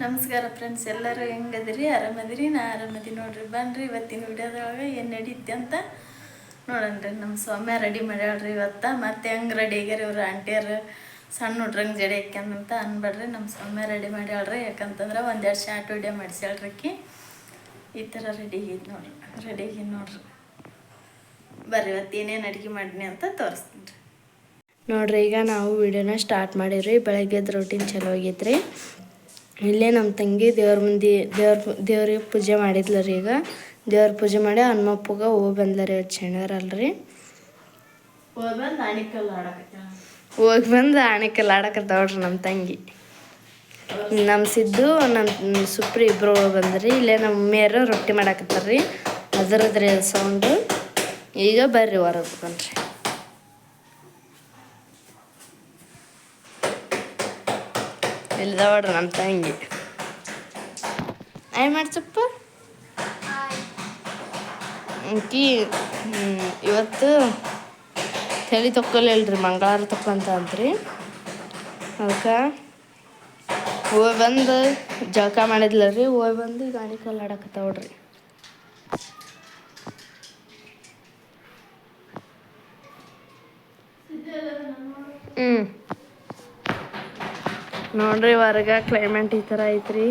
ನಮಸ್ಕಾರ ಫ್ರೆಂಡ್ಸ್ ಎಲ್ಲರೂ ಹೆಂಗದಿರಿ? ಆರಾಮದಿರಿ? ನಾ ಆರಾಮದಿ ನೋಡ್ರಿ, ಬನ್ರಿ ಇವತ್ತಿನ ವಿಡಿಯೋದೊಳಗೆ ಏನು ನಡೀತಿ ಅಂತ ನೋಡನ್ರಿ ನಮ್ಮ ಸ್ವಾಮ್ಯ ರೆಡಿ ಮಾಡ್ಯಾಳ್ರಿ ಇವತ್ತು. ಮತ್ತೆ ಹೆಂಗೆ ರೆಡಿ ಆಗ್ಯಾರ ಇವ್ರು ಆಂಟಿಯರು ಸಣ್ಣ ಹುಡ್ರಂಗೆ ಜಡೆ ಹಾಕ್ಯಂತ ಅನ್ಬೇಡ್ರಿ. ನಮ್ಮ ಸ್ವಾಮ್ಯ ರೆಡಿ ಮಾಡ್ಯಾಳ್ರಿ. ಯಾಕಂತಂದ್ರೆ ಒಂದೆರಡು ಶಾರ್ಟ್ ವಿಡಿಯೋ ಮಾಡಿಸ್ಯಾಳ್ರಕ್ಕಿ ಈ ಥರ ರೆಡಿ ಆಗೈತೆ ನೋಡ್ರಿ. ರೆಡಿ ಆಗಿ ನೋಡ್ರಿ. ಬರ್ರಿ, ಇವತ್ತು ಏನೇನು ಅಡುಗೆ ಮಾಡಿನಿ ಅಂತ ತೋರಿಸ್ತೀನಿ ರೀ. ನೋಡ್ರಿ, ಈಗ ನಾವು ವಿಡಿಯೋನ ಸ್ಟಾರ್ಟ್ ಮಾಡಿವ್ರಿ. ಬೆಳಗ್ಗೆದ ರೊಟೀನ್ ಚಲೋ ಆಗೈತ್ರಿ. ಇಲ್ಲೇ ನಮ್ಮ ತಂಗಿ ದೇವ್ರ ಮುಂದೆ ದೇವ್ರ ದೇವ್ರಿಗೆ ಪೂಜೆ ಮಾಡಿದ್ಲ ರೀ ಈಗ. ದೇವ್ರ ಪೂಜೆ ಮಾಡಿ ಹನುಮಪ್ಪಗ ಹೋಗಿ ಬಂದ್ಲ ರೀ ಅಲ್ರಿ. ಹೋಗಿ ಬಂದು ಆಣಿಕಲ್ ಆಡಕತ್ತ ಹೋಗಿ ಬಂದು ಆಣೆಕಲ್ ಆಡಕತ್ತಾವ್ರಿ ನಮ್ಮ ತಂಗಿ. ನಮ್ಮ ಸಿದ್ದು ನಮ್ಮ ಸುಪ್ರಿ ಇಬ್ಬರು ಬಂದ್ರಿ ಇಲ್ಲೇ ನಮ್ಮ ಮೇರು ರೊಟ್ಟಿ ಮಾಡಾಕತ್ತಾರ್ರಿ ಅದರದ್ರಿ ಸೌಂಡು ಈಗ ಬರ್ರಿ ಹೊರಗೆ ಬನ್ರಿ ಇಲ್ದವಡ್ರಿ ನಮ್ಮ ತಂಗಿ. ಏನು ಮಾಡ್ಸಪ್ಪ? ಹ್ಮ್, ಇವತ್ತು ತಲೆ ತೊಕ್ಕೊಲಿಲ್ರಿ ಮಂಗಳವಾರ ತೊಕ್ಕೊಂತ ಅಂತ್ರಿ. ಅದಕ್ಕೆ ಹೋಗಿ ಬಂದು ಜಳಕ ಮಾಡಿದ್ಲರಿ ಹೋಗಿ ಬಂದು ಗಾಡಿ ಕಲ್ಲು ಆಡಕತ್ತಾವ್ರಿ ಹ್ಞೂ ನೋಡ್ರಿ ಹೊರಗ ಕ್ಲೈಮೇಟ್ ಈ ಥರ ಐತ್ರಿ.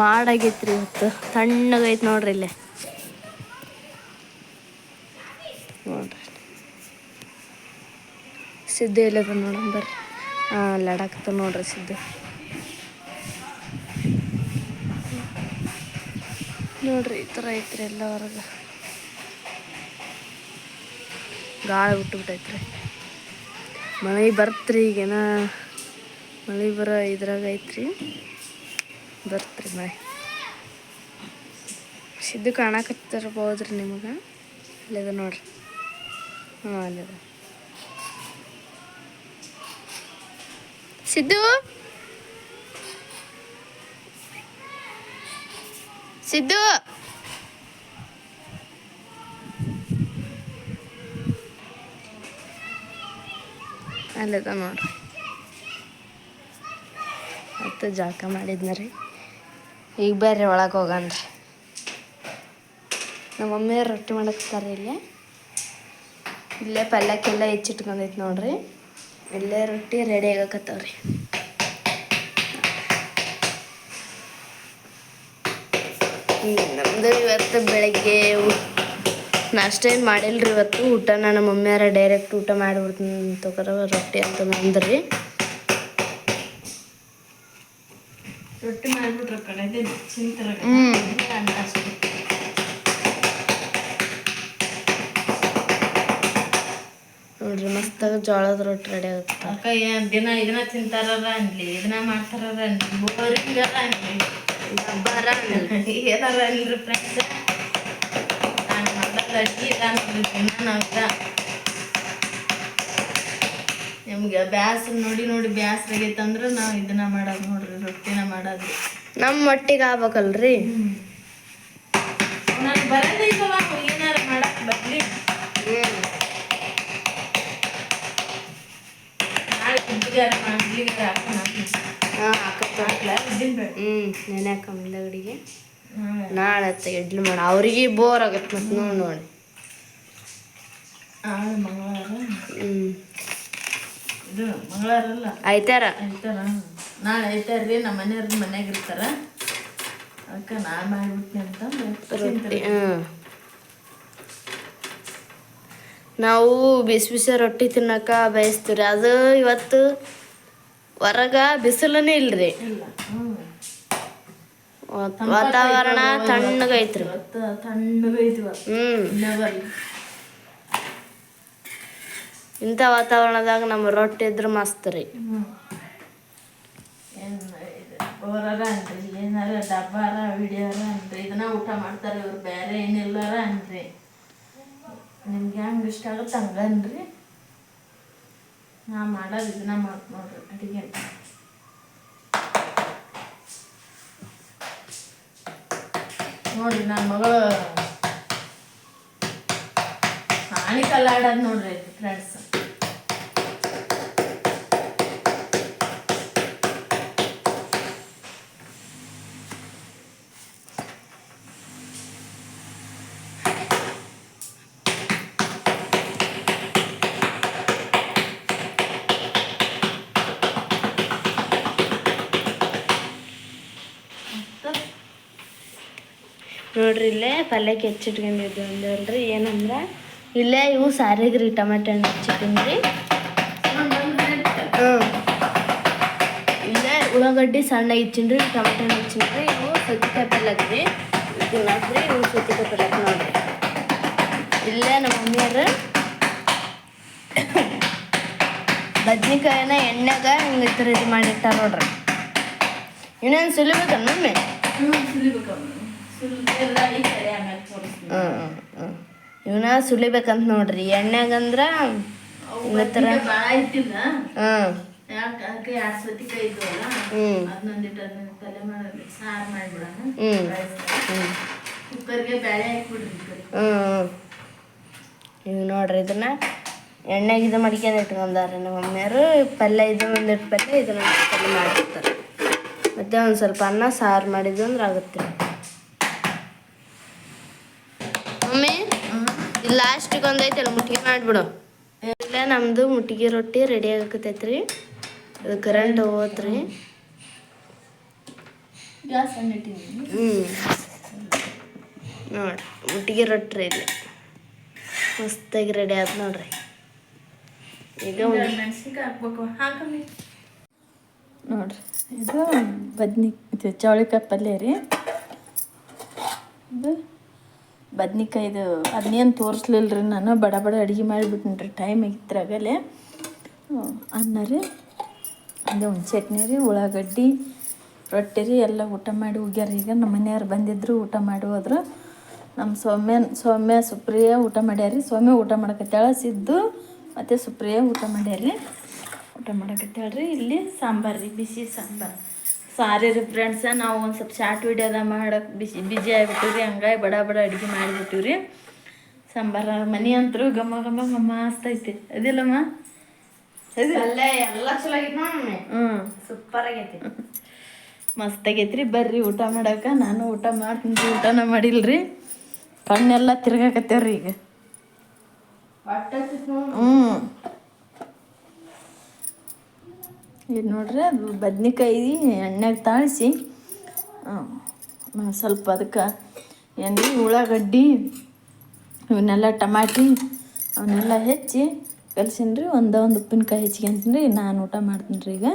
ಮಾಡಾಗೈತ್ರಿ ಇವತ್ತು. ತಣ್ಣಗೈತೆ ನೋಡ್ರಿ ಇಲ್ಲೇ. ನೋಡ್ರಿ. ಸಿದ್ದು ಇಲ್ಲದ ನೋಡೋಣ ಬರ್ರಿ. ಹಾಂ ಲಡಾಕ್ತ ನೋಡ್ರಿ ಸಿದ್ದು. ನೋಡ್ರಿ ಈ ಥರ ಐತ್ರಿ ಎಲ್ಲ ಹೊರಗೆ. ಗಾಳಿ ಬಿಟ್ಟುಬಿಟ್ಟೈತ್ರಿ ಮಳೆ ಬರ್ತ್ರಿ ಈಗೇನ. ಮಳೆ ಬರೋ ಇದ್ರಾಗ ಐತ್ರಿ. ಬರ್ತ್ರಿ ಮಳೆ. ಸಿದ್ದು ಕಾಣಕತ್ತಿರ್ಬೋದ್ರಿ ನಿಮಗೆ? ಅಲ್ಲಿದ ನೋಡ್ರಿ. ಹಾಂ ಅಲ್ಲಿದ. ಸಿದ್ದು? ಸಿದ್ದು? ಅಲ್ಲಿದ ನೋಡ್ರಿ. ಮತ್ತು ಜಳಕ ಮಾಡಿದ್ನ ರೀ ಈಗ ಬೇರೆ ಒಳಗೆ ಹೋಗನ್ರಿ. ನಮ್ಮ ಮಮ್ಮಿ ರೊಟ್ಟಿ ಮಾಡಕ್ತಾರೆ ಇಲ್ಲೇ. ಇಲ್ಲೇ ಪಲ್ಯಕ್ಕೆಲ್ಲ ಹೆಚ್ಚಿಟ್ಕೊಂಡೈತಿ ನೋಡ್ರಿ. ಇಲ್ಲೇ ರೊಟ್ಟಿ ರೆಡಿ ಆಗಕತ್ತವ್ರಿ ನಮ್ಮದು ಇವತ್ತು ಬೆಳಗ್ಗೆ ನಾಷ್ಟ ಏನು ಮಾಡಿಲ್ರಿ ಇವತ್ತು? ಊಟ ನಮ್ಮ ಮಮ್ಮಿಯಾರ ಡೈರೆಕ್ಟ್ ಊಟ ಮಾಡಿಬಿಡ್ತೀನಿ ತಗೋರ, ರೊಟ್ಟಿ ಅಂತ ಅಂದ್ರಿ ರೊಟ್ಟಿ ಮಾಡಿಬಿಟ್ರೆ ಕಡೆ ಚಿಂತರ ಹ್ಮ್. ಅಷ್ಟೇ. ನೋಡ್ರಿ ಮಸ್ತಾಗ ಜೋಳದ ರೊಟ್ಟಿ ರೆಡಿ ಆಗುತ್ತೆ. ಅಕ್ಕ ಏನ್ ದಿನ ಇದನ್ನ ತಿಂತಾರ ಅನ್ಲಿ ಇದನ್ನ ಮಾಡ್ತಾರ ಅನ್ಲಿ ಬೋರಿಂಗ್ ಅನ್ಲಿ. ಏನಾರ ಅನ್ರಿ ಫ್ರೆಂಡ್ಸ್ ನಾನು ಮಾಡೋದು ಅಡ್ಗೆ ಇಲ್ಲ ನೋಡ್ರಿ ದಿನ ನಾವ್ ನಿಮ್ಗೆ ಬ್ಯಾಸ್ರ ನೋಡಿ ನೋಡಿ ಬ್ಯಾಸ್ರ ಆಗೈತಂದ್ರೆ ನಾವು ಇದನ್ನ ಮಾಡೋದು ನೋಡ್ರಿ ರೊಟ್ಟಿನ ಮಾಡೋದು. ನಮ್ಮ ಮಟ್ಟಿಗೆ ಆಗ್ಬೇಕಲ್ರಿ. ನಾನು ಬರೋದಿಲ್ಲ ಏನಾರ ಮಾಡಕ್ ಬರ್ಲಿ? ನಾಳೆ ಇಡ್ಲಿಗಾರ ಇಡ್ಲಿಗಾರ ಹಾಂ ಹಾಕತ್ತ ಹಾಕ್ಲಾ? ಉದ್ದಿನ ಬೇಳೆ? ಹ್ಞೂ ನೆನೆ ಹಾಕಂದಗಡಿಗೆ ಹ್ಮ್. ನಾಳೆ ಅತ್ತ ಇಡ್ಲಿ ಮಾಡ ಅವ್ರಿಗೆ ಬೋರ್ ಆಗತ್ತೆ ಮತ್ತೆ ನೋಡಿ ನೋಡಿ. ಹ್ಞೂ ಇದು ಮಂಗಳವಾರ ಅಲ್ಲ ಆಯ್ತಾರ ಐತಾರ ನಾಳೆ ಐತಾರ ರೀ ನಮ್ಮ ಮನೆಯವ್ರ ಮನ್ಯಾಗ ಇರ್ತಾರ. ಅದಕ್ಕೆ ನಾನು ಮಾಡಿಬಿಟ್ನಿ ಅಂತ ರೊಟ್ಟಿ ನಾವು ಬಿಸಿ ಬಿಸಿ ರೊಟ್ಟಿ ತಿನ್ನಕ ಬಯಸ್ತೀರಿ ಅದು ಇವತ್ತು ಹೊರಗ ಬಿಸಿಲನೇ ಇಲ್ರಿ. ವಾತಾವರಣ ತಣ್ಣಗೈತ್ರಿ ತಣ್ಣಗೈತಿ ಹ್ಮ್. ಇಂಥ ವಾತಾವರಣದಾಗ ನಮ್ಮ ರೊಟ್ಟಿ ಇದ್ರೆ ಮಸ್ತ್ ರೀ. ಬೋರಾರ ಅನ್ರಿ, ಏನಾರ ಡಬ್ಬಾರ, ವಿಡಿಯೋರ ಅನ್ರಿ, ಇದನ್ನ ಊಟ ಮಾಡ್ತಾರೆ ಇವ್ರು, ಬೇರೆ ಏನಿಲ್ಲಾರ ಅನ್ರಿ. ನಿಮ್ಗೆ ಹೆಂಗೆ ಇಷ್ಟ ಆಗುತ್ತೆ ಹಂಗನ್ರಿ ನಾ ಮಾಡೋದು ಇದನ್ನ ಮಾಡ್ ನೋಡ್ರಿ ಅಡಿಗೆ. ನೋಡ್ರಿ ನನ್ನ ಮಗಳು ಆಣಿಕಲ್ಲ ಆಡೋದು ನೋಡ್ರಿ ಫ್ರೆಂಡ್ಸ್ ನೋಡ್ರಿ ಇಲ್ಲೇ ಪಲ್ಯಕ್ಕೆ ಹೆಚ್ಚಿಟ್ಕೊಂಡಿದ್ದು ಅಂದಲ್ರಿ ಏನಂದ್ರೆ ಇಲ್ಲೇ ಇವು ಸಾರಿಗೆ ರೀ ಟಮಾಟೆ ಹಣ್ಣು ಹೆಚ್ಚಿಟ್ಟಿನ್ರಿ. ಹ್ಞೂ ಇಲ್ಲೇ ಉಳ್ಳಾಗಡ್ಡಿ ಸಣ್ಣ ಇಚ್ಚಿನ್ರಿ ಟೊಮೆಟೊ ಹಣ್ಣು ಹೆಚ್ಚಿನ್ರಿ ಇವು ಸೌತೆಕಾಯಿ ಪಲ್ಯಕ್ಕೆ ರೀ ಇದು ನೋಡ್ರಿ ಇವು ಸೌತೆಕಾಯಿ ಪಲ್ಯಕ್ಕೆ ನೋಡ್ರಿ. ಇಲ್ಲೇ ನಮ್ಮ ಮಮ್ಮಿಯರು ಬದ್ನಿಕಾಯಿನ ಎಣ್ಣೆಗ ಹಿಂಗೆ ಈ ಥರ ಇದು ಮಾಡಿರ್ತಾರೆ ನೋಡ್ರಿ. ಇನ್ನೇನು ಸುಲಿಬೇಕ ಮಮ್ಮಿ? ಹ್ಞೂ ಹ್ಞೂ ಹ್ಞೂ ಇವನ್ನ ಸುಲಿಬೇಕಂತ ನೋಡ್ರಿ ಎಣ್ಣೆಗಂದ್ರ ಥರ ನೀವು ನೋಡ್ರಿ ಇದನ್ನ ಎಣ್ಣೆಗೆ ಇದು ಮಡಿಕೆನ ಇಟ್ಕೊಂಡಾರೆ ನಮ್ಮ ಅಮ್ಮಿಯರು. ಪಲ್ಯ ಇದು ಒಂದಿಟ್ಟು ಪಲ್ಯ ಇದನ್ನ ಪಲ್ಯ ಮಾಡಿರ್ತಾರೆ ಮತ್ತೆ ಒಂದು ಸ್ವಲ್ಪ ಅನ್ನ ಸಾರು ಮಾಡಿದ್ದು ಅಂದ್ರೆ ಆಗುತ್ತೆ ಮಮ್ಮಿ ಇದು ಲಾಸ್ಟಿಗೆ ಒಂದೈತಲ್ಲ ಮುಟ್ಟಿಗೆ ಮಾಡಿಬಿಡು. ಇಲ್ಲ ನಮ್ಮದು ಮುಟ್ಟಿಗೆ ರೊಟ್ಟಿ ರೆಡಿ ಆಗಕತ್ತೈತ್ರಿ. ಅದು ಕರೆಂಟ್ ಹೋತ್ರಿ ಹ್ಞೂ ನೋಡ್ರಿ ಮುಟ್ಟಿಗೆ ರೊಟ್ಟಿ ರೀ ಇಲ್ಲಿ ಮಸ್ತಾಗಿ ರೆಡಿ ಆಯ್ತು ನೋಡ್ರಿ. ಈಗ ನೋಡ್ರಿ ಇದು ಬದ್ನಿ ಇದು ಚೌಳಿಕಾಯಿ ಪಲ್ಯ ರೀ. ಇದು ಬದ್ನಿಕಾಯ್ದು ಅದನ್ನೇನು ತೋರಿಸ್ಲಿಲ್ಲ ರೀ ನಾನು, ಬಡ ಬಡ ಅಡುಗೆ ಮಾಡಿಬಿಟ್ಟಿನಿ ರೀ ಟೈಮ್ ಆಗಿದ್ರಾಗಲೇ ಅನ್ನ ರೀ ಅದೇ ಒಂದು ಚಟ್ನಿ ರೀ, ಉಳ್ಳಾಗಡ್ಡಿ, ರೊಟ್ಟಿ ರೀ, ಎಲ್ಲ ಊಟ ಮಾಡಿ ಹೋಗ್ಯಾರ. ಈಗ ನಮ್ಮ ಮನೆಯವ್ರು ಬಂದಿದ್ರು, ಊಟ ಮಾಡಿ ಹೋದ್ರು ನಮ್ಮ ಸೌಮ್ಯ ಸೌಮ್ಯ ಸುಪ್ರಿಯ ಊಟ ಮಾಡ್ಯಾರಿ ಸೌಮ್ಯ ಊಟ ಮಾಡಕತ್ತಾಳ, ಸಿದ್ದು ಮತ್ತು ಸುಪ್ರಿಯ ಊಟ ಮಾಡ್ಯಾರ ಊಟ ಮಾಡಕತ್ತಾಳ್ರಿ. ಇಲ್ಲಿ ಸಾಂಬಾರು ರೀ, ಬಿಸಿ ಸಾಂಬಾರು. ಸಾರಿ ರೀ ಫ್ರೆಂಡ್ಸ ನಾವು ಒಂದು ಸ್ವಲ್ಪ ಶಾರ್ಟ್ ವಿಡಿಯೋದ ಮಾಡಕ್ಕೆ ಬಿಸಿ ಬಿಜಿ ಆಗಿಬಿಟ್ಟಿವಿ ರೀ ಹಂಗಾಗಿ ಬಡ ಬಡ ಅಡುಗೆ ಮಾಡಿಬಿಟ್ಟಿವಿ ರೀ. ಸಾಂಬಾರ ಮನೆ ಅಂತರೂ ಘಮ ಘಮ ಘಮ ಅಸ್ತೈತಿ ಅದಿಲ್ಲಮ್ಮ? ಎಲ್ಲ ಚಲೋ ಆಗೈತೆ ಮಮ್ಮಿ. ಹ್ಞೂ ಸೂಪರ್ ಆಗೈತಿ. ಮಸ್ತ್ ಆಗೈತ್ರಿ ಬರ್ರಿ ಊಟ ಮಾಡಕ್ಕೆ ನಾನು ಊಟ ಮಾಡ್ತೀನಿ ಊಟನ ಮಾಡಿಲ್ರಿ ಕಣ್ಣೆಲ್ಲ ತಿರ್ಗಾಕತ್ತೇವ್ರಿ ಈಗ. ಹ್ಞೂ ಇದು ನೋಡ್ರಿ ಬದ್ನಿಕಾಯಿ ಎಣ್ಣೆಗೆ ತಾಳಿಸಿ. ಸ್ವಲ್ಪ ಅದಕ್ಕೆ ಏನು ಉಳ್ಳಾಗಡ್ಡಿ, ಇವನ್ನೆಲ್ಲ ಟಮಾಟಿ, ಅವನ್ನೆಲ್ಲ ಹೆಚ್ಚಿ ಕಲಸಿನ್ರಿ, ಒಂದೇ ಒಂದು ಉಪ್ಪಿನಕಾಯಿ ಹೆಚ್ಚಿಗೆಂತೀನಿ ರೀ ನಾನು ಊಟ ಮಾಡ್ತೀನಿ ರೀ ಈಗ.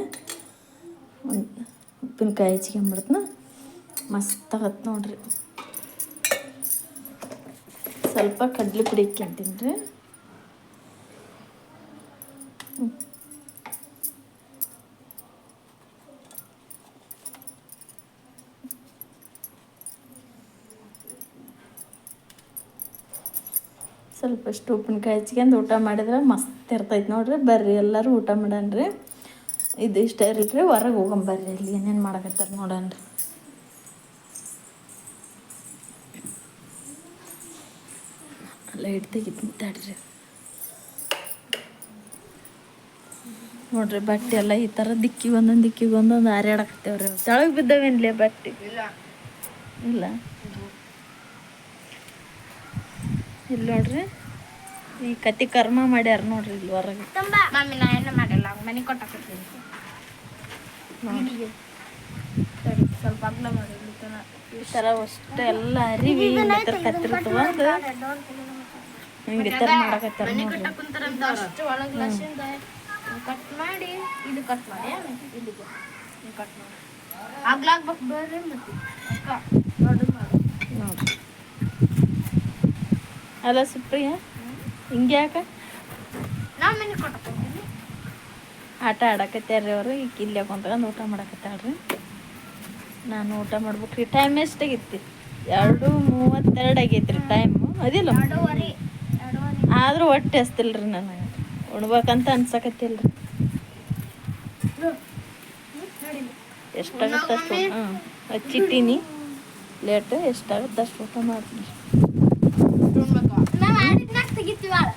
ಒಂದು ಉಪ್ಪಿನಕಾಯಿ ಹೆಚ್ಚಿಗೆ ಮಸ್ತ್ ಆಗತ್ತೆ ನೋಡ್ರಿ. ಸ್ವಲ್ಪ ಕಡ್ಲೆ ಪುಡಿ ಇಕ್ಕಂತೀನಿ ರೀ ಅಷ್ಟು ಉಪ್ಪಿನಕಾಯಿ ಹಚ್ಕೊಂಡು ಊಟ ಮಾಡಿದ್ರೆ ಮಸ್ತ್ ಇರ್ತೈತೆ ನೋಡ್ರಿ. ಬರ್ರಿ ಎಲ್ಲರೂ ಊಟ ಮಾಡಣ್ರಿ. ಇದು ಇಷ್ಟ ಇರಲ್ರಿ ಹೊರಗೆ ಹೋಗಂಬರ್ರಿ ಇಲ್ಲಿ. ಏನೇನು ಮಾಡಕತ್ತಾರ ನೋಡಣ್ರಿ. ಲೈಟ್ ತೆಗಿತು ತಡ್ರಿ ನೋಡ್ರಿ ಬಟ್ಟೆ ಎಲ್ಲ ಈ ಥರ ದಿಕ್ಕಿಗೆ ಒಂದೊಂದು ದಿಕ್ಕಿಗೆ ಒಂದೊಂದು ಹಾರ್ಯಾಡಕತ್ತೇವ್ರಿ ತೆಳಗೆ ಬಿದ್ದವೇನ್ಲೇ ಬಟ್ಟೆ? ಇಲ್ಲ. ಇಲ್ಲ ನೋಡ್ರಿ. ಈ ಕತ್ತಿ ಕರ್ಮ ಮಾಡ್ಯಾರ ನೋಡ್ರಿ ಇಲ್ಲಿ ಹೊರಗೆ. ಮಮ್ಮಿ ನಾ ಎಣ್ಣೆ ಮಾಡಿಲ್ಲ ಮನೆ ಕೊಟ್ಟಾಕತ್ತೀನಿ ಸ್ವಲ್ಪ ಅಗ್ಲ ಮಾಡಿ ಈ ಥರ ಅಷ್ಟು ಎಲ್ಲ ಅರಿವಿ ಹಿಂಗೆ ಈ ಥರ ಕತ್ತಿ ತಗೊಂಡು ಹಿಂಗೆ ಈ ಥರ ಮಾಡಕತ್ತಾರ ನೋಡ್ರಿ. ಕುಂತಾರಂತ ಅಷ್ಟು ಒಳಗೆ ಗ್ಲಾಸಿಂದ ಕಟ್ ಮಾಡಿ ಇದು ಕಟ್ ಮಾಡಿ ಇಲ್ಲಿಗೆ ಕಟ್ ಮಾಡಿ. ಆಗ್ಲಾಗ್ಬೇಕು ಬೇರೆ ಮತ್ತೆ. ಅಕ್ಕ ದೊಡ್ಡದು ಮಾಡು. ನೋಡ್ರಿ ಅಲ್ಲ ಸುಪ್ರಿಯ ಹಿಂಗೆ ಯಾಕೆ? ಮನೆ ಕೊಟ್ಟಾಕತ್ತೀನಿ ಆಟ ಆಡಕತ್ಯಾರ್ರಿ ಅವರು ಈಗ ಇಲ್ಲಿ ಕುಂತ್ಕೊಂಡು ಊಟ ಮಾಡಕತ್ತಾಳ್ರಿ ನಾನು ಊಟ ಮಾಡ್ಬೇಕ್ರಿ ಟೈಮ್ ಎಷ್ಟಾಗೈತಿ ಎರಡು ಮೂವತ್ತೆರಡು ಆಗೈತ್ರಿ ಟೈಮು ಅದಿಲ್ಲ? ಆದ್ರೂ ಒಟ್ಟು ಆದರೂ ಹೊಟ್ಟೆ ಹಸ್ತಿಲ್ರಿ ನನಗೆ. ಉಣ್ಬೇಕಂತ ಅನ್ಸಕತ್ತಿಲ್ರಿ. ಎಷ್ಟಾಗುತ್ತೆ ಅಷ್ಟು ಹಾಂ ಹಚ್ಚಿಟ್ಟೀನಿ. ಲೇಟು ಎಷ್ಟಾಗುತ್ತೆ ಅಷ್ಟು ಊಟ ಮಾಡ್ತೀನಿ ನಾವು ಆಡಿದ್ನಾಗ ತೆಗಿತೀವಲ್ಲ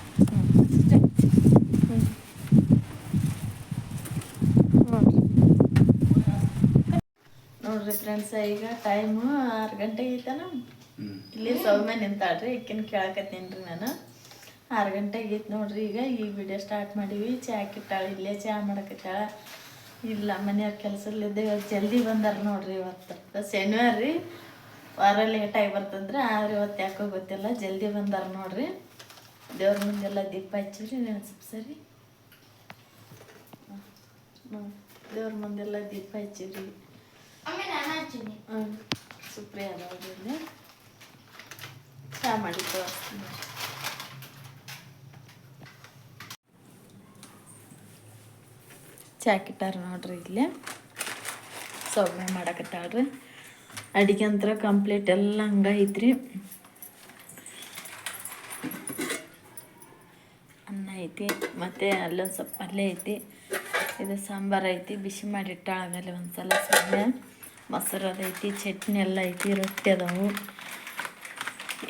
ನೋಡ್ರಿ ನೋಡ್ರಿ ಫ್ರೆಂಡ್ಸ್ ಈಗ ಟೈಮು ಆರು ಗಂಟೆ ಐತನ ಇಲ್ಲಿ ಸೌಮ್ಯ ನಿಂತಾಳ್ರಿ ಈಕಿನ ಕೇಳಕತ್ತೀನಿ ರೀ ನಾನು. ಆರು ಗಂಟೆಗೆ ಐತೆ ನೋಡ್ರಿ ಈಗ ಈ ವಿಡಿಯೋ ಸ್ಟಾರ್ಟ್ ಮಾಡೀವಿ. ಚಹಾ ಕಿಟ್ಟಾಳ ಇಲ್ಲೇ ಚಹಾ ಮಾಡಕತ್ತಾಳ. ಇಲ್ಲ ಮನೆಯವ್ರ ಕೆಲಸಲ್ಲಿದ್ದೆ ಇವತ್ತು ಜಲ್ದಿ ಬಂದಾರ ನೋಡ್ರಿ ಇವತ್ತು. ಶನಿವಾರ ರೀ. ವಾರ ಲೇಟಾಗಿ ಬರ್ತಂದ್ರೆ ಆದ್ರೆ ಇವತ್ತು ಯಾಕೋ ಗೊತ್ತಿಲ್ಲ ಜಲ್ದಿ ಬಂದಾರ ನೋಡ್ರಿ. ದೇವ್ರ ಮುಂದೆಲ್ಲ ದೀಪ ಹಚ್ಚಿರಿ ನಾನು ಸ್ವಲ್ಪ ಸರಿ. ದೇವ್ರ ಮುಂದೆಲ್ಲ ದೀಪ ಹಚ್ಚಿರಿ ಸುಪ್ರಿಯ ಅದಾವ್ರಿ ಚಹಾ ಮಾಡಿ ತೋರಿಸ್ತೀನಿ ಚಾಕಿಟ್ಟಾರ ನೋಡ್ರಿ ಇಲ್ಲೇ ಸೊಬ್ಬೆ ಮಾಡಕತ್ತಾಳ್ರಿ ಅಡಿಗೆ ಅಂತರ ಕಂಪ್ಲೀಟ್ ಎಲ್ಲ ಹಂಗೈತ್ರಿ ಅನ್ನ ಐತಿ ಮತ್ತು ಅಲ್ಲೊಂದು ಸ್ವಲ್ಪ ಪಲ್ಯ ಐತಿ ಇದು ಸಾಂಬಾರು ಐತಿ ಬಿಸಿ ಮಾಡಿ ಇಟ್ಟಾಳಾಗಲ್ಲಿ ಒಂದು ಸಲ ಸೊಪ್ಪೆ ಮೊಸರು ಅದೈತಿ ಚಟ್ನಿ ಎಲ್ಲ ಐತಿ, ರೊಟ್ಟಿ ಅದಾವು.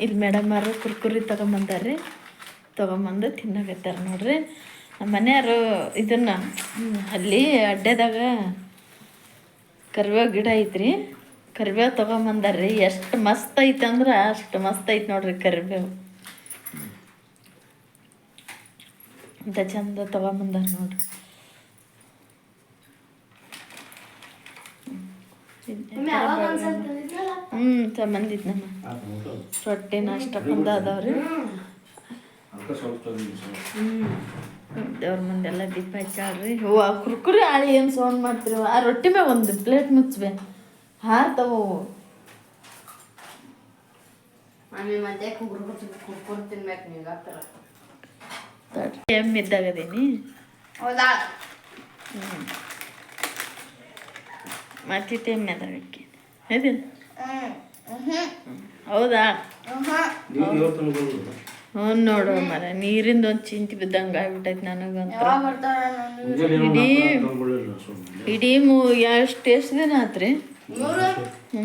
ಇಲ್ಲಿ ಅವರು ಕುರ್ಕುರಿ ತೊಗೊಂಬಂದಾರ್ರಿ. ತೊಗೊಂಬಂದು ತಿನ್ನಕತ್ತಾರ ನೋಡ್ರಿ. ನಮ್ಮ ಮನೆಯವರು ಇದನ್ನು ಅಲ್ಲಿ ಅಡ್ಡೆದಾಗ ಕರಿಬೇವು ಗಿಡ ಐತ್ರಿ. ಕರಿಬೇವು ತೊಗೊಂಬಂದಾರ್ರಿ. ಎಷ್ಟು ಮಸ್ತ್ ಐತೆ ಅಂದ್ರೆ ಅಷ್ಟು ಮಸ್ತ್ ಐತೆ ನೋಡ್ರಿ ಕರಿಬೇವು ಅಂತ ಚಂದ ತೊಗೊಂಬಂದಾರ ನೋಡ್ರಿ. ಹ್ಞೂ ಸಂಬಂಧಿತ್ ನಮ್ಮ ರೊಟ್ಟಿ ನಾಷ್ಟ ಬಂದ ಅದಾವ್ರಿ. ದೇವ್ರ ಮುಂದೆಲ್ಲ ದೀಪ ಹಚ್ಚಾಳ್ರಿ. ಹೂವು ಕುರ್ಕುರಿ ಆಳಿ ಏನು ಸೌಂಡ್ ಮಾಡ್ತೀರಿ? ಆ ರೊಟ್ಟಿ ಮ್ಯಾಗ ಒಂದು ಪ್ಲೇಟ್ ಮುಚ್ಚಬೇ ಹಾರ್ತವು ಮಮ್ಮಿ ಮತ್ತೆ ಕುಡ್ಕೊಂಡು ತಿನ್ಬೇಕು ನೀವು ಆ ಥರ ಎಮ್ಮೆ ಇದ್ದಾಗದೀನಿ. ಹೌದಾ? ಮತ್ತಿಟ್ಟು ಎಮ್ಮೆ ಅದಕ್ಕೆ ಹೌದಾ? ಹ್ಞೂ ನೋಡು ಮರ ನೀರಿಂದ ಒಂದು ಚಿಂತೆ ಬಿದ್ದಂಗೆ ಆಗ್ಬಿಟ್ಟೈತೆ ನನಗಂತ. ಇಡೀ ಇಡೀ ಮೂ ಎಷ್ಟು ಎಷ್ಟು ದಿನ ಆತ್ರಿ?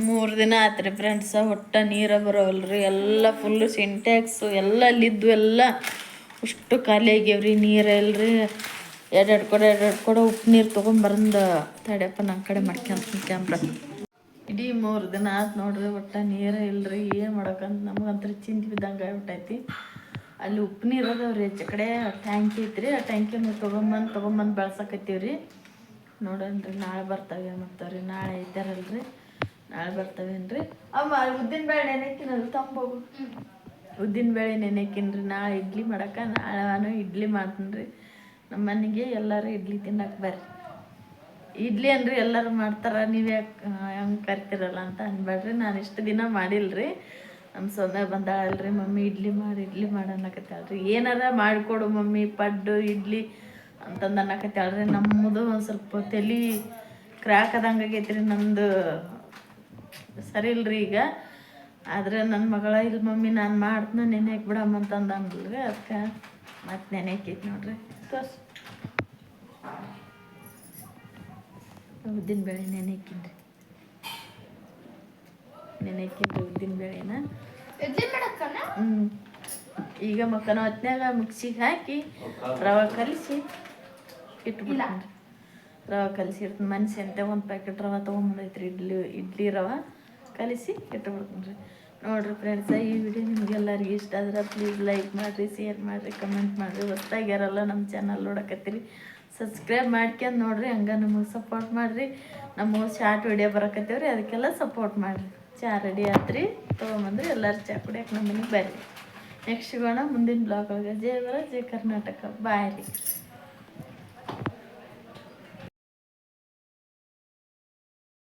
ಮೂರು? ದಿನ ಆತ್ರಿ ಫ್ರೆಂಡ್ಸ ಒಟ್ಟ ನೀರ ಬರೋವಲ್ರಿ ಎಲ್ಲ ಫುಲ್ಲು ಸಿಂಟ್ಯಾಕ್ಸು ಎಲ್ಲ ಅಲ್ಲಿದ್ದು ಎಲ್ಲ. ಅಷ್ಟು ಖಾಲಿ ಆಗ್ಯಾವ್ರಿ ನೀರು ಎಲ್ರಿ ಎರಡೆರಡು ಕೊಡ ಎರಡೆರಡು ಕೊಡ ಉಪ್ಪು ನೀರು ತೊಗೊಂಬರಂದ ತಡೆಯಪ್ಪ ನನ್ನ ಕಡೆ ಮಾಡ್ಕೊಂತ ಕ್ಯಾಮ್ರ ಇಡೀ ಮೂರು ದಿನ ಆತು ನೋಡ್ರಿ ಒಟ್ಟ ನೀರೇ ಇಲ್ರಿ ಏನು ಮಾಡೋಕಂತ ನಮಗಂತರ ಚಿಂತೆ ಬಿದ್ದಂಗೆ ಆಗ್ಬಿಟ್ಟೈತಿ. ಅಲ್ಲಿ ಉಪ್ಪು ನೀರು ಅದಾವ್ರಿ ಹೆಚ್ಚು ಕಡೆ ಟ್ಯಾಂಕಿ ಐತ್ರಿ ಆ ಟ್ಯಾಂಕಿ ತೊಗೊಂಬಂದು ತೊಗೊಂಬಂದು ಬೆಳ್ಸಕತ್ತೀವಿ ರೀ ನೋಡೋಣ್ರಿ ನಾಳೆ ಬರ್ತಾವೆ ಮತ್ತವ್ರಿ ನಾಳೆ ಐತಾರಲ್ರಿ ನಾಳೆ ಬರ್ತಾವೇನ್ರಿ. ಅಮ್ಮ ಉದ್ದಿನ ಬೇಳೆ ನೆನೆಕ್ಕಿನಲ್ಲ ತಂಬೋಗು ಉದ್ದಿನ ಬೇಳೆ ನೆನೆಕಿನ್ರಿ ನಾಳೆ ಇಡ್ಲಿ ಮಾಡಕ್ಕೆ ನಾಳೆ ನಾನು ಇಡ್ಲಿ ಮಾಡ್ತೀನಿ ರೀ ನಮ್ಮ ಮನೆಗೆ ಎಲ್ಲರೂ ಇಡ್ಲಿ ತಿನ್ನಕ್ಕೆ ಬರ್ರಿ. ಇಡ್ಲಿ ಅಂದ್ರೆ ಎಲ್ಲರೂ ಮಾಡ್ತಾರ, ನೀವು ಯಾಕೆ ಹಂಗೆ ಕರಿತಿರಲ್ಲ ಅಂತ ಅನ್ಬೇಡ್ರಿ ನಾನು ಇಷ್ಟು ದಿನ ಮಾಡಿಲ್ರಿ. ನಮ್ಮ ಸೊನ್ನೆ ಬಂದಾಳಲ್ರಿ, ಮಮ್ಮಿ, ಇಡ್ಲಿ ಮಾಡಿ ಇಡ್ಲಿ ಮಾಡಿ ಅನ್ನಕತ್ತಾಳ್ರಿ ಏನಾರ ಮಾಡಿಕೊಡು ಮಮ್ಮಿ, ಪಡ್ಡು, ಇಡ್ಲಿ ಅಂತಂದು ಅನ್ನಕತ್ತಾಳ್ರಿ ನಮ್ಮದು ಒಂದು ಸ್ವಲ್ಪ ತಲೆ ಕ್ರ್ಯಾಕ್ ಆದಂಗೆ ಆಗೈತೆ ರೀ ನಮ್ಮದು ಸರಿ ಇಲ್ರಿ ಈಗ. ಆದ್ರೆ ನನ್ನ ಮಗಳ ಇಲ್ಲಿ ಮಮ್ಮಿ ನಾನು ಮಾಡ್ತೀನಿ ನೆನೆಯಕ್ಕೆ ಬಿಡಮ್ಮ ಅಂದ್ರಿ ಅದಕ್ಕೆ ಮತ್ತೆ ನೆನೆಯಕ್ಕೈತಿ ನೋಡ್ರಿ. ತೋರ್ಸ್ ಉದ್ದಿನ ಬೇಳೆ ನೆನೆಯಕ್ಕಿನ್ರಿ ನೆನೆಕ್ಕಿನ್ರಿ ಉದ್ದಿನ ಬೇಳೆನ. ಹ್ಞೂ ಈಗ ಮಕ್ಕನ ಹೊತ್ನ್ಯಾಗ ಮಿಕ್ಸಿಗೆ ಹಾಕಿ ರವೆ ಕಲಿಸಿ ಇಟ್ಬಿಡ್ತೀನಿ ರವೆ ಕಲಿಸಿ ಇಡ್ತೀನಿ. ಮನ್ಸಿ ಅಂತ ಒಂದು ಪ್ಯಾಕೆಟ್ ರವೆ ತೊಗೊಂಬಂದೈತ್ರಿ ಇಡ್ಲಿ ಇಡ್ಲಿ ರವೆ. ಕಲಿಸಿ ಇಟ್ಬಿಡ್ತೀನಿ ನೋಡ್ರಿ ಫ್ರೆಂಡ್ಸ ಈ ವಿಡಿಯೋ ನಿಮ್ಗೆಲ್ಲರಿಗೂ ಇಷ್ಟ ಆದ್ರೆ ಪ್ಲೀಸ್ ಲೈಕ್ ಮಾಡಿರಿ ಶೇರ್ ಮಾಡಿರಿ ಕಮೆಂಟ್ ಮಾಡಿರಿ. ಹೊಸ್ದಾಗಿ ನಮ್ಮ ಚಾನಲ್ ನೋಡಕತ್ತೀರಿ. ಸಬ್ಸ್ಕ್ರೈಬ್ ಮಾಡ್ಕೊಂಡು ನೋಡ್ರಿ, ಹಂಗೆ ನಮಗೆ ಸಪೋರ್ಟ್ ಮಾಡಿರಿ. ನಮ್ಮ ಶಾರ್ಟ್ ವಿಡಿಯೋ ಬರಕತ್ತೀವ್ರಿ, ಅದಕ್ಕೆಲ್ಲ ಸಪೋರ್ಟ್ ಮಾಡಿರಿ. ಚಾ ರೆಡಿ ಆತ್ರಿ, ತೊಗೊಂಬಂದ್ರಿ, ಎಲ್ಲರೂ ಚಾ ಕುಡಿಯಕ್ಕೆ ನಮ್ಮ ಮನೆಗೆ ಬರ್ರಿ. ನೆಕ್ಸ್ಟ್ ಗೋಣ ಮುಂದಿನ ಬ್ಲಾಗ್ ಒಳಗೆ. ಜಯ ಬರ ಜಯ ಕರ್ನಾಟಕ. ಬಾಯ್ ರೀ.